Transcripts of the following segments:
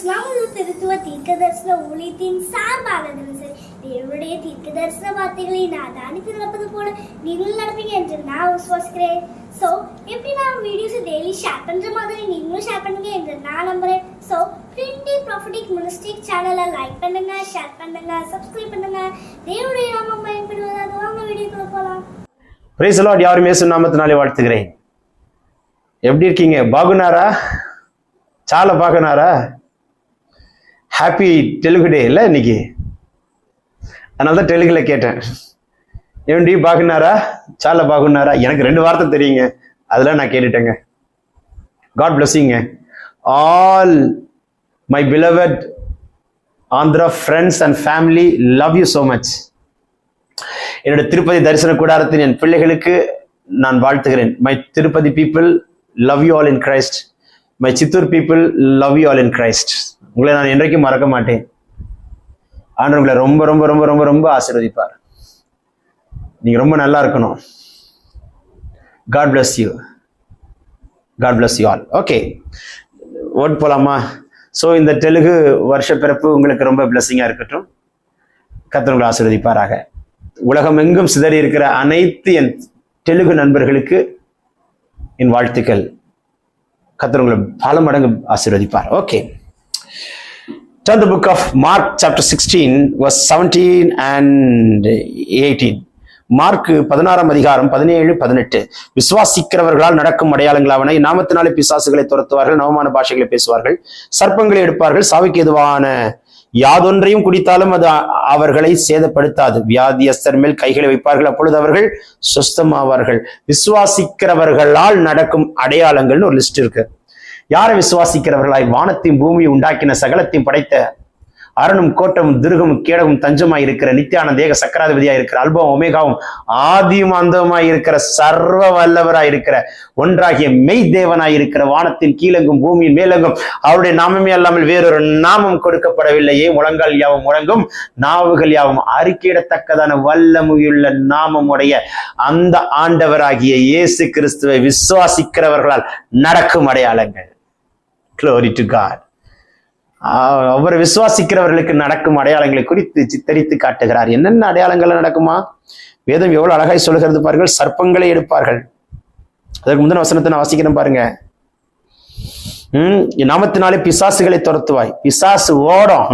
இஸ்லாமிய திருத்துவ தீர்க்க தரிசன ஊழியத்தின் சார்பாக சரி. தேவனுடைய தீர்க்க தரிசன வார்த்தைகளை நான் தானித்து நடப்பது போல நீங்களும் நடப்பீங்க என்று நான் விசுவாசிக்கிறேன். ஸோ எப்படி நான் வீடியோஸை டெய்லி ஷேர் பண்ணுற மாதிரி நீங்களும் ஷேர் பண்ணுங்க என்று நான் நம்புறேன். ஸோ பிரிண்டி ப்ராஃபிட்டிக் மினிஸ்டிக் சேனலை லைக் பண்ணுங்க ஷேர் பண்ணுங்க சப்ஸ்கிரைப் பண்ணுங்க. தேவனுடைய நாமம் பயன்படுவதாக வாங்க வீடியோக்குள்ள போகலாம் பிரைஸ் லாட் யாரும் ஏசு வாழ்த்துக்கிறேன் எப்படி இருக்கீங்க? பாகுனாரா? சாலை பார்க்கனாரா ஹாப்பி தெலுங்கு டே இல்லை இன்னைக்கு? அதனால தான் டெலுகில் கேட்டேன். ஏண்டி பாகுனாரா? சாலை பாகுனாரா? எனக்கு ரெண்டு வார்த்தை தெரியுங்க. அதெல்லாம் நான் கேட்டுட்டேங்க. God blessing all my beloved Andhra friends and family love you so much என்னோட திருப்பதி தரிசன கூடாரத்தின் என் பிள்ளைகளுக்கு நான் வாழ்த்துகிறேன். My Tirupati people love you all in Christ my Chittoor people love you all in Christ உங்களை நான் என்றைக்கும் மறக்க மாட்டேன். ஆண்டு உங்களை ரொம்ப ரொம்ப ரொம்ப ரொம்ப ரொம்ப ஆசீர்வதிப்பார். நீங்க ரொம்ப நல்லா இருக்கணும். God bless you God bless you all okay vote போலாமா? ஸோ இந்த தெலுங்கு வருஷ பிறப்பு உங்களுக்கு ரொம்ப பிளஸ்ஸிங்காக இருக்கட்டும். கத்தவங்களை ஆசீர்வதிப்பாராக. உலகம் எங்கும் சிதறி இருக்கிற அனைத்து என் தெலுங்கு நண்பர்களுக்கு என் வாழ்த்துக்கள். கத்தவங்களை பல மடங்கு ஆசீர்வதிப்பார். Okay Turn the book of Mark chapter 16 verse 17 and 18 Mark பதினாறாம் அதிகாரம் பதினேழு பதினெட்டு. விசுவாசிக்கிறவர்களால் நடக்கும் அடையாளங்களாவன நாமத்தினாலே பிசாசுகளை துரத்துவார்கள் நவமான பாஷைகளை பேசுவார்கள் சர்ப்பங்களை எடுப்பார்கள் சாவிக்கு எதுவான யாதொன்றையும் குடித்தாலும் அது அவர்களை சேதப்படுத்தாது. வியாதியஸ்தர் மேல் கைகளை வைப்பார்கள் அப்பொழுது அவர்கள் சுஸ்தமாவார்கள். விசுவாசிக்கிறவர்களால் நடக்கும் அடையாளங்கள்னு ஒரு லிஸ்ட் இருக்கு. யாரை விசுவாசிக்கிறவர்களாய் வானத்தையும் பூமியை உண்டாக்கின சகலத்தையும் படைத்த அரணும் கோட்டமும் திருகமும் கேடகும் தஞ்சமாய் இருக்கிற நித்தியான தேக சக்கராதிபதியாய் இருக்கிற அல்பம் ஒமேகாவும் ஆதியும் அந்தமாய் இருக்கிற சர்வ வல்லவராய் இருக்கிற ஒன்றாகிய மெய் தேவனாய் இருக்கிற வானத்தின் கீழங்கும் பூமியின் மேலங்கும் அவருடைய நாமமே அல்லாமல் வேறொரு நாமம் கொடுக்கப்படவில்லையே முழங்கால் யாவும் முழங்கும் நாவுகள் யாவும் அறிக்கையிடத்தக்கதான வல்லமுயுள்ள நாமமுடைய அந்த ஆண்டவராகிய இயேசு கிறிஸ்துவை விசுவாசிக்கிறவர்களால் நடக்கும் அடையாளங்கள். க்ளோரி டு காட் ஒவ்வொரு விசுவாசிக்கிறவர்களுக்கு நடக்கும் அடையாளங்களை குறித்து சித்தரித்து காட்டுகிறார். என்னென்ன அடையாளங்கள் நடக்குமா? வேதம் எவ்வளவு அழகாய் சொல்லுகிறது பாருங்கள். சர்ப்பங்களை எடுப்பார்கள். அதற்கு முந்தின வசனத்தை நான் வாசிக்கிறேன் பாருங்க. உம் நாமத்தினாலே பிசாசுகளை துரத்துவாய். பிசாசு ஓடும்.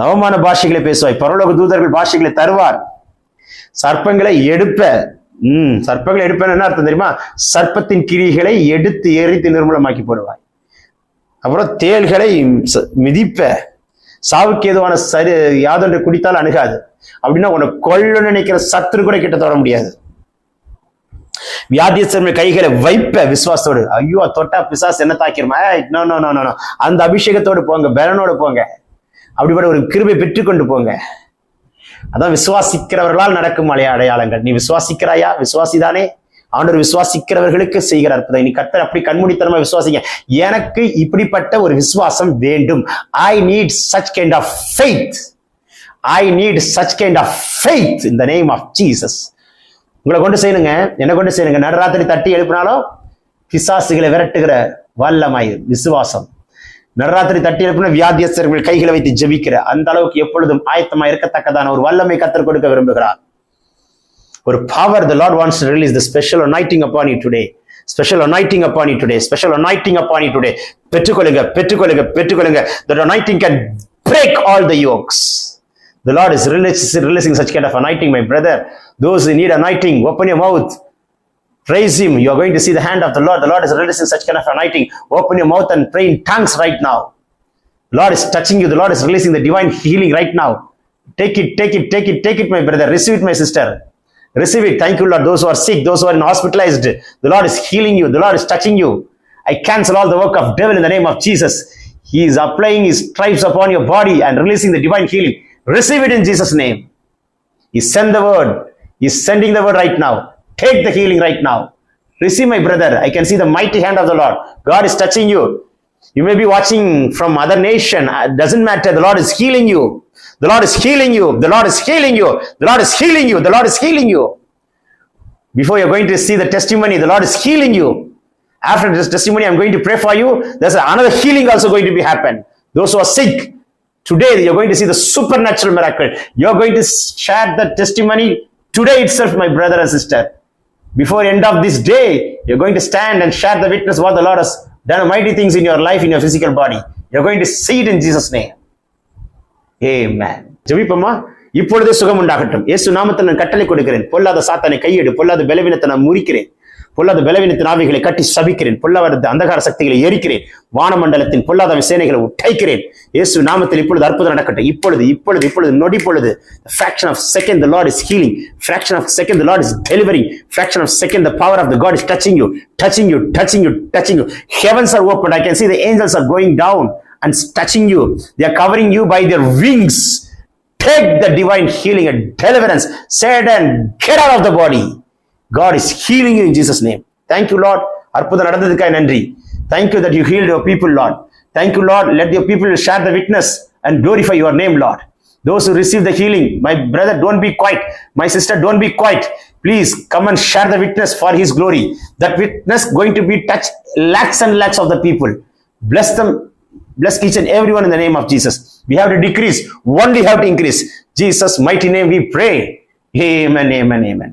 நவமான பாஷைகளை பேசுவாய். பரலோக தூதர்கள் பாஷைகளை தருவார். சர்ப்பங்களை எடுப்ப. உம் சர்ப்பங்களை எடுப்பேன்னு என்ன அர்த்தம் தெரியுமா? சர்ப்பத்தின் கிரிகளை எடுத்து எரித்து நிர்மூலமாக்கி போடுவாய். அப்புறம் தேள்களை மிதிப்ப. சாவுக்கு ஏதுவான சரி யாதொன்று குடித்தால் அணுகாது. அப்படின்னா உன்னை கொல்ல நினைக்கிற சத்துரு கூட கிட்ட தொட முடியாது. வியாதியஸ்தர்கள் கைகளை வைப்ப விசுவாசத்தோடு. ஐயோ தொட்டா பிசாசு என்ன தாக்கிருமா? நோ நோ நோ நோ அந்த அபிஷேகத்தோடு போங்க பலனோடு போங்க. அப்படிப்பட்ட ஒரு கிருபை பெற்றுக்கொண்டு போங்க. அதான் விசுவாசிக்கிறவர்களால் நடக்கும் அடைய அடையாளங்கள். நீ விசுவாசிக்கிறாயா? விசுவாசிதானே? ஆண்டவர் விசுவாசிக்கிறவர்களுக்கு செய்கிற அற்புதம் நீ கர்த்தர் அப்படி கண்மூடித்தனமா விசுவாசிங்க. எனக்கு இப்படிப்பட்ட ஒரு விசுவாசம் வேண்டும். I need such kind of faith I need such kind of faith இந்த நேம் ஆஃப் ஜீசஸ் உங்களை கொண்டு செய்யணுங்க. என்ன கொண்டு செய்யணுங்க. நடராத்திரி தட்டி எழுப்பினாலும் பிசாசுகளை விரட்டுகிற வல்லமாய் விசுவாசம். நடராத்திரி தட்டி எழுப்பின வியாதியஸ்தர்கள் கைகளை வைத்து ஜெபிக்கிற அந்த அளவுக்கு எப்பொழுதும் ஆயத்தமா இருக்கத்தக்கதான ஒரு வல்லமை கத்தர் கொடுக்க விரும்புகிறார். ஒரு power the Lord wants to release the special anointing upon you today special anointing upon you today special anointing upon you today பெற்றுக்கொள்ளுங்க பெற்றுக்கொள்ளுங்க பெற்றுக்கொள்ளுங்க that anointing can break all the yokes the Lord is releasing, releasing such kind of anointing my brother those who need anointing open your mouth praise him you are going to see the hand of the Lord the Lord is releasing such kind of anointing open your mouth and pray in tongues right now Lord is touching you. The Lord is releasing the divine healing right now. Take it, take it, take it, take it, my brother. Receive it, my sister. Receive it. Thank you, Lord. Those who are sick, those who are hospitalized, the Lord is healing you. The Lord is touching you. I cancel all the work of devil in the name of Jesus. He is applying his stripes upon your body and releasing the divine healing. Receive it in Jesus' name. He sent the word. He's sending the word right now. Take the healing right now. Receive, my brother. I can see the mighty hand of the Lord. God is touching you. You may be watching from other nation. Uh, Doesn't matter. The Lord is healing you. The Lord is healing you. The Lord is healing you. The Lord is healing you. The Lord is healing you. Before you're going to see the testimony, the Lord is healing you. After this testimony, I'm going to pray for you. There's another healing also going to be happen. Those who are sick, Today, you're going to see the supernatural miracle. You're going to share the testimony today itself, my brother and sister. Before end of this day, you're going to stand and share the witness what the Lord has done mighty things in your life, in your physical body. You're going to see it in Jesus' name. Amen ஜபிப்போமா இப்பொழுதே சுகம் உண்டாகட்டும் ஏசு நாமத்தை நான் கட்டளை கொடுக்கிறேன் பொல்லாத சாத்தானை கையெடு பொல்லாத பலவீனத்தை நான் முறிக்கிறேன் பொல்லாத பலவீனத்தின் ஆவிகளை கட்டி சபிக்கிறேன் பொல்லாத அந்தகார சக்திகளை எரிக்கிறேன் வானமண்டலத்தின் பொல்லாத சேனைகளை உடைக்கிறேன் ஏசு நாமத்தில் இப்பொழுது அற்புதம் நடக்கட்டும் இப்பொழுது இப்பொழுது இப்பொழுது நொடி பொழுது fraction of second Lord is healing fraction of second Lord is delivering fraction of second the power of the God is touching you touching you touching you touching you heavens are open I can see the angels are going down and touching you they are covering you by their wings take the divine healing and deliverance satan get out of the body God is healing you in Jesus' name. Thank you, Lord. அற்புதம் நடந்ததுக்காக நன்றி. Thank you that you healed your people, Lord. Thank you, Lord. Let your people share the witness and glorify your name, Lord. Those who receive the healing, my brother, don't be quiet. My sister, don't be quiet. Please come and share the witness for His glory. That witness going to be touch lakhs and lakhs of the people. Bless them. Bless each and everyone in the name of Jesus. We have to decrease. Only have to increase. Jesus' mighty name we pray. Amen, amen, amen,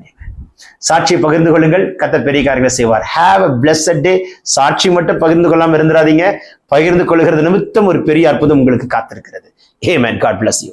சாட்சியை பகிர்ந்து கொள்ளுங்கள் கத்த பெரிய காரியங்களை செய்வார் have a blessed டே சாட்சி மட்டும் பகிர்ந்து கொள்ளாம இருந்துடாதீங்க பகிர்ந்து கொள்ளுகிறது நிமித்தம் ஒரு பெரிய அற்புதம் உங்களுக்கு காத்திருக்கிறது amen God bless you